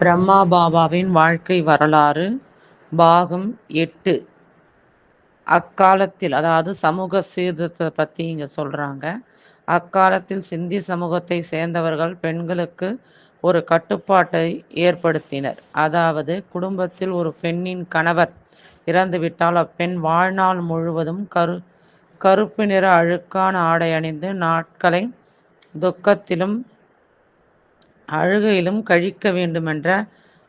பிரம்மா பாபாவின் வாழ்க்கை வரலாறு பாகம் எட்டு. அக்காலத்தில் அதாவது சமூக சீர்திருத்தத்தை பற்றி இங்கே சொல்கிறாங்க அக்காலத்தில் சிந்தி சமூகத்தை சேர்ந்தவர்கள் பெண்களுக்கு ஒரு கட்டுப்பாட்டை ஏற்படுத்தினர். அதாவது குடும்பத்தில் ஒரு பெண்ணின் கணவர் இறந்துவிட்டால் அப்பெண் வாழ்நாள் முழுவதும் கரு கருப்பு நிற அழுக்கான ஆடை அணிந்து நாட்களை துக்கத்திலும் அழுகையிலும் கழிக்க வேண்டுமென்ற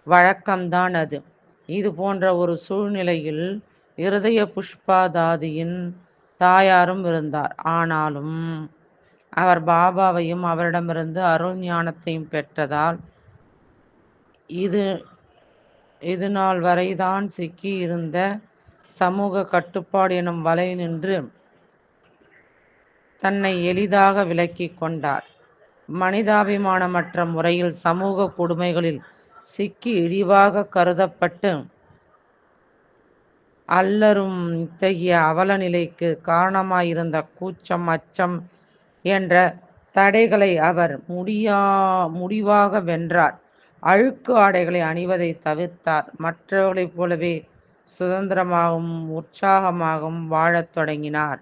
வழக்கம்தான் அது. இது போன்ற ஒரு சூழ்நிலையில் இருதய புஷ்பாதாதியின் தாயாரும் இருந்தார். ஆனாலும் அவர் பாபாவையும் அவரிடமிருந்து அருள் ஞானத்தையும் பெற்றதால் இது இது நாள் வரைதான் சிக்கி இருந்த சமூக கட்டுப்பாடு எனும் வலை நின்று தன்னை எளிதாக விலக்கி கொண்டார். மனிதாபிமானமற்ற முறையில் சமூக கொடுமைகளில் சிக்கி இழிவாக கருதப்பட்டு அல்லரும் இத்தகைய அவல நிலைக்கு காரணமாயிருந்த கூச்சம் அச்சம் என்ற தடைகளை அவர் முடியா முடிவாக வென்றார். அழுக்கு ஆடைகளை அணிவதை தவிர்த்தார். மற்றவர்களைப் போலவே சுதந்திரமாகவும் உற்சாகமாகவும் வாழத் தொடங்கினார்.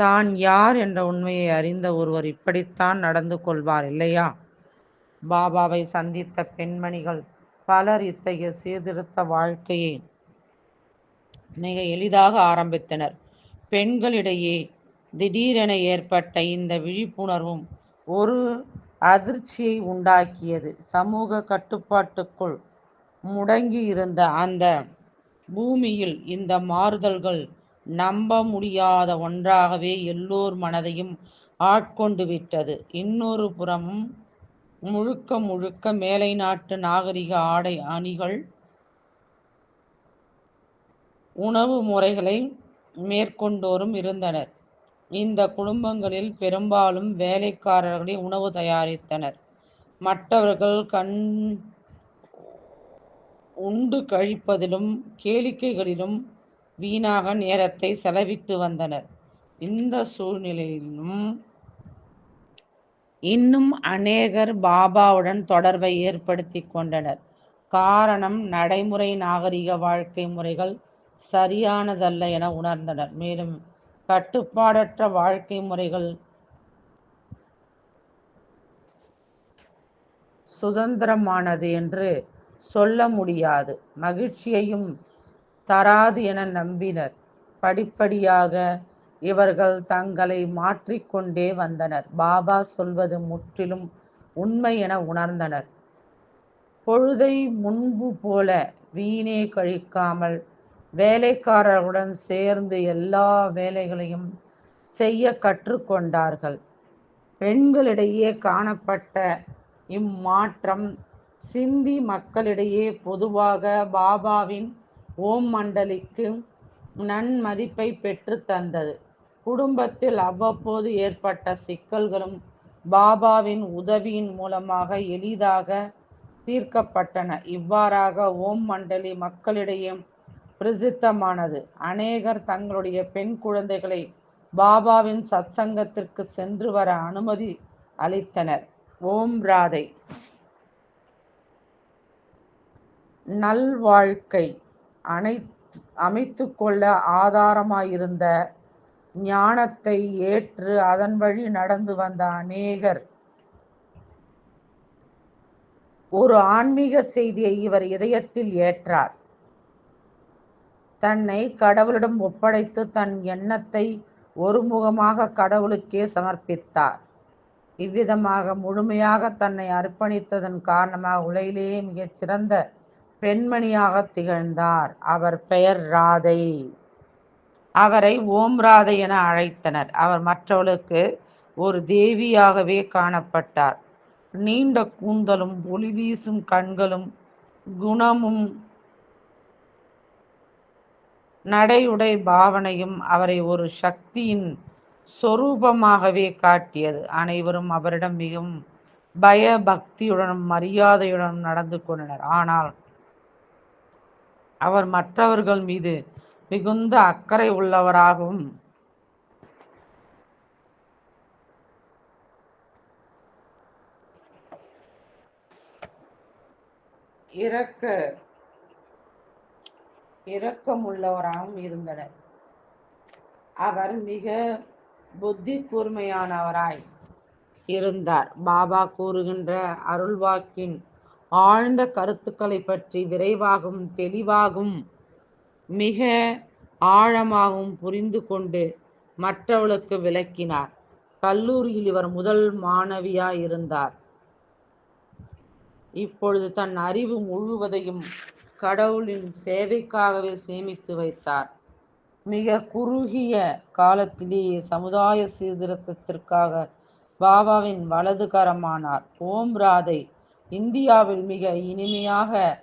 தான் யார் என்ற உண்மையை அறிந்த ஒருவர் இப்படித்தான் நடந்து கொள்வார் இல்லையா? பாபாவை சந்தித்த பெண்மணிகள் பலர் இத்தகைய சீர்திருத்த வாழ்க்கையை மிக எளிதாக ஆரம்பித்தனர். பெண்களிடையே திடீரென ஏற்பட்ட இந்த விழிப்புணர்வும் ஒரு அதிர்ச்சியை உண்டாக்கியது. சமூக கட்டுப்பாட்டுக்குள் முடங்கி இருந்த அந்த பூமியில் இந்த மாறுதல்கள் நம்ப முடியாத ஒன்றாகவே எல்லோர் மனதையும் ஆட்கொண்டு விட்டது. இன்னொரு புறமும் முழுக்க முழுக்க மேலை நாட்டு நாகரிக ஆடை அணிகள் உணவு முறைகளை மேற்கொண்டோரும் இருந்தனர். இந்த குடும்பங்களில் பெரும்பாலும் வேலைக்காரர்களே உணவு தயாரித்தனர். மற்றவர்கள் கண் உண்டு கழிப்பதிலும் கேளிக்கைகளிலும் வீணாக நேரத்தை செலவிட்டு வந்தனர். இந்த சூழ்நிலையிலும் இன்னும் அநேகர் பாபாவுடன் தொடர்பை ஏற்படுத்தி கொண்டனர். காரணம் நடைமுறை நாகரிக வாழ்க்கை முறைகள் சரியானதல்ல என உணர்ந்தனர். மேலும் கட்டுப்பாடற்ற வாழ்க்கை முறைகள் சுதந்திரமானது என்று சொல்ல முடியாது. மகிழ்ச்சியையும் தராது என நம்பினர். படிப்படியாக இவர்கள் தங்களை மாற்றிக்கொண்டே வந்தனர். பாபா சொல்வது முற்றிலும் உண்மை என உணர்ந்தனர். பொழுதை முன்பு போல வீணே கழிக்காமல் வேலைக்காரர்களுடன் சேர்ந்து எல்லா வேலைகளையும் செய்ய கற்றுக்கொண்டார்கள். பெண்களிடையே காணப்பட்ட இம்மாற்றம் சிந்தி மக்களிடையே பொதுவாக பாபாவின் ஓம் மண்டலிக்கு நன்மதிப்பை பெற்று தந்தது. குடும்பத்தில் அவ்வப்போது ஏற்பட்ட சிக்கல்களும் பாபாவின் உதவியின் மூலமாக எளிதாக தீர்க்கப்பட்டன. இவ்வாறாக ஓம் மண்டலி மக்களிடையே பிரசித்தமானது. அநேகர் தங்களுடைய பெண் குழந்தைகளை பாபாவின் சத்சங்கத்திற்கு சென்று வர அனுமதி அளித்தனர். ஓம் ராதை. நல்வாழ்க்கை. அனை அமைத்து கொள்ள ஆதாரமாயிருந்த ஞானத்தை ஏற்று அதன் வழி நடந்து வந்த அநேகர். ஒரு ஆன்மீக செய்தியை இவர் இதயத்தில் ஏற்றார். தன்னை கடவுளிடம் ஒப்படைத்து தன் எண்ணத்தை ஒருமுகமாக கடவுளுக்கே சமர்ப்பித்தார். இவ்விதமாக முழுமையாக தன்னை அர்ப்பணித்ததன் காரணமாக உலகிலேயே மிகச்சிறந்த பெண்மணியாக திகழ்ந்தார். அவர் பெயர் ராதை. அவரை ஓம் ராதை என அழைத்தனர். அவர் மற்றவளுக்கு ஒரு தேவியாகவே காணப்பட்டார். நீண்ட கூந்தலும் ஒளி வீசும் கண்களும் குணமும் நடையுடை பாவனையும் அவரை ஒரு சக்தியின் சொரூபமாகவே காட்டியது. அனைவரும் அவரிடம் மிகவும் பய பக்தியுடனும் மரியாதையுடனும் நடந்து கொண்டனர். ஆனால் அவர் மற்றவர்கள் மீது மிகுந்த அக்கறை உள்ளவராகவும் இரக்க இரக்கமுள்ளவராகவும் இருந்தனர். அவர் மிக புத்தி கூர்மையானவராய் இருந்தார். பாபா கூறுகின்ற அருள்வாக்கின் ஆழ்ந்த கருத்துக்களை பற்றி விரைவாகவும் தெளிவாகவும் மிக ஆழமாகவும் புரிந்து கொண்டு மற்றவளுக்கு விளக்கினார். கல்லூரியில் இவர் முதல் மாணவியாய் இருந்தார் இப்பொழுது தன் அறிவு முழுவதையும் கடவுளின் சேவைக்காகவே சேமித்து வைத்தார். மிக குறுகிய காலத்திலேயே சமுதாய சீர்திருத்தத்திற்காக பாபாவின் வலதுகரமானார். ஓம் ராதை. இந்தியாவில் மிக இனிமையாக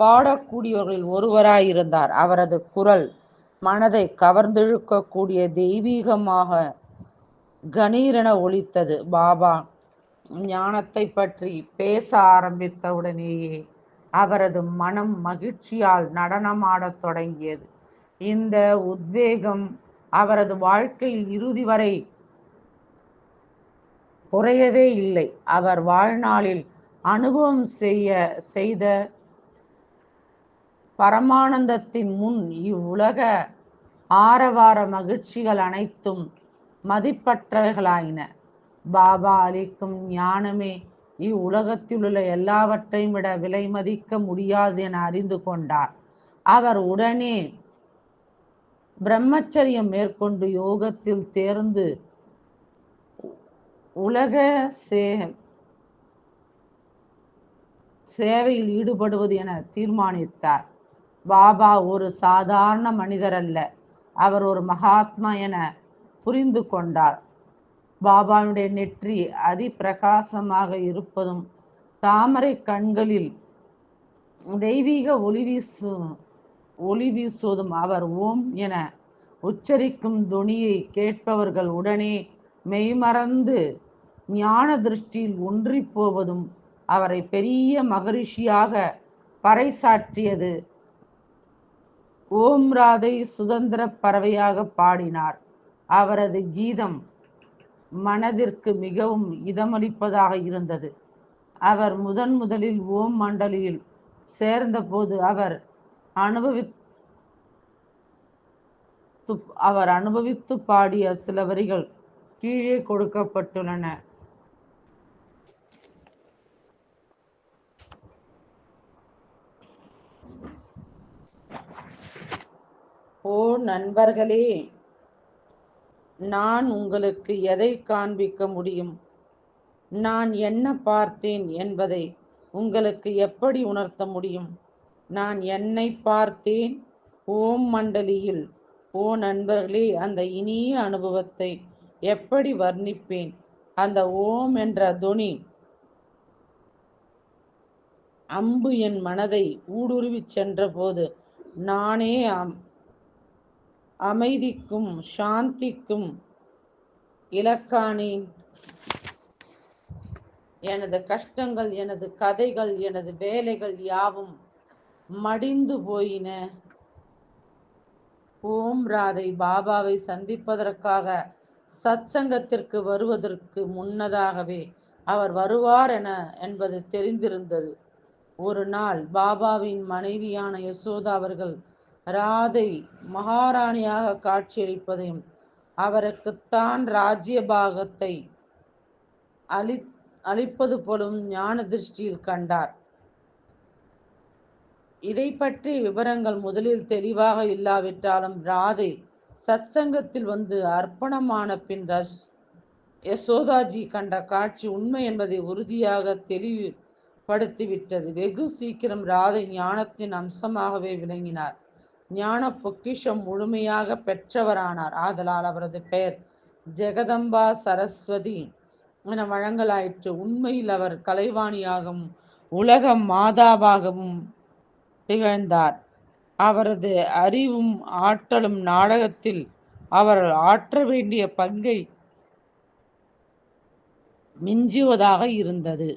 பாடக்கூடியவர்களில் ஒருவராயிருந்தார். அவரது குரல் மனதை கவர்ந்திழுக்கக்கூடிய தெய்வீகமாக கணீரென ஒலித்தது. பாபா ஞானத்தை பற்றி பேச ஆரம்பித்தவுடனேயே அவரது மனம் மகிழ்ச்சியால் நடனமாடத் தொடங்கியது. இந்த உத்வேகம் அவரது வாழ்க்கையில் இறுதி வரை குறையவே இல்லை. அவர் வாழ்நாளில் அனுபவம் செய்ய செய்த பரமானந்தத்தின் முன் இவ்வுலக ஆரவார மகிழ்ச்சிகள் அனைத்தும் மதிப்பற்றவைகளாயின. பாபா அளிக்கும் ஞானமே இவ்வுலகத்திலுள்ள எல்லாவற்றையும் விட விலை மதிக்க முடியாது என அறிந்து கொண்டார். அவர் உடனே பிரம்மச்சரியம் மேற்கொண்டு யோகத்தில் தேர்ந்து உலக சே சேவையில் ஈடுபடுவது என தீர்மானித்தார். பாபா ஒரு சாதாரண மனிதர் அல்ல அவர் ஒரு மகாத்மா என புரிந்து கொண்டார். பாபாவுடைய நெற்றி அதி பிரகாசமாக இருப்பதும் தாமரை கண்களில் தெய்வீக ஒளி வீசு ஒளி வீசுவதும் அவர் ஓம் என உச்சரிக்கும் துணியை கேட்பவர்கள் உடனே மெய்மறந்து ஞான திருஷ்டியில் ஒன்றி போவதும் அவரை பெரிய மகரிஷியாக பறைசாற்றியது. ஓம் ராதை சுதந்திர பறவையாக பாடினார். அவரது கீதம் மனதிற்கு மிகவும் இதமளிப்பதாக இருந்தது. அவர் முதன் முதலில் ஓம் மண்டலியில் சேர்ந்தபோது அவர் அனுபவி அவர் அனுபவித்து பாடிய சில வரிகள் கீழே கொடுக்கப்பட்டுள்ளன. ஓ நண்பர்களே நான் உங்களுக்கு எதை காண்பிக்க முடியும்? நான் என்ன பார்த்தேன் என்பதை உங்களுக்கு எப்படி உணர்த்த முடியும்? நான் என்னை பார்த்தேன் ஓம் மண்டலியில். ஓ நண்பர்களே அந்த இனிய அனுபவத்தை எப்படி வர்ணிப்பேன்? அந்த ஓம் என்ற துணி அம்பு என் மனதை ஊடுருவிச் சென்றபோது நானே அம் அமைதிக்கும் சாந்திக்கும் இலக்காணி. எனது கஷ்டங்கள் எனது கதைகள் எனது வேலைகள் யாவும் மடிந்து போயின. ஓம் ராதை பாபாவை சந்திப்பதற்காக சத்சங்கத்திற்கு வருவதற்கு முன்னதாகவே அவர் வருவார் என என்பது தெரிந்திருந்தது. ஒரு நாள் பாபாவின் மனைவியான யசோதா அவர்கள் ராதை மகாராணியாக காட்சியளிப்பதையும் அவருக்குத்தான் ராஜ்ய பாகத்தை அளி அளிப்பது போலும் ஞான திருஷ்டியில் கண்டார். இதை பற்றி விவரங்கள் முதலில் தெளிவாக இல்லாவிட்டாலும் ராதை சத்சங்கத்தில் வந்து அர்ப்பணமான பின் ரஷ் யசோதாஜி கண்ட காட்சி உண்மை என்பதை உறுதியாக தெளிவுபடுத்திவிட்டது. வெகு சீக்கிரம் ராதை ஞானத்தின் அம்சமாகவே விளங்கினார். ஞான பொக்கிஷம் முழுமையாக பெற்றவரானார். ஆதலால் அவரது பெயர் ஜெகதம்பா சரஸ்வதி என வழங்கலாயிற்று. உண்மையில் அவர் கலைவாணியாகவும் உலக மாதாவாகவும் திகழ்ந்தார். அவரது அறிவும் ஆற்றலும் நாடகத்தில் அவர் ஆற்ற வேண்டிய பங்கை மிஞ்சுவதாக இருந்தது.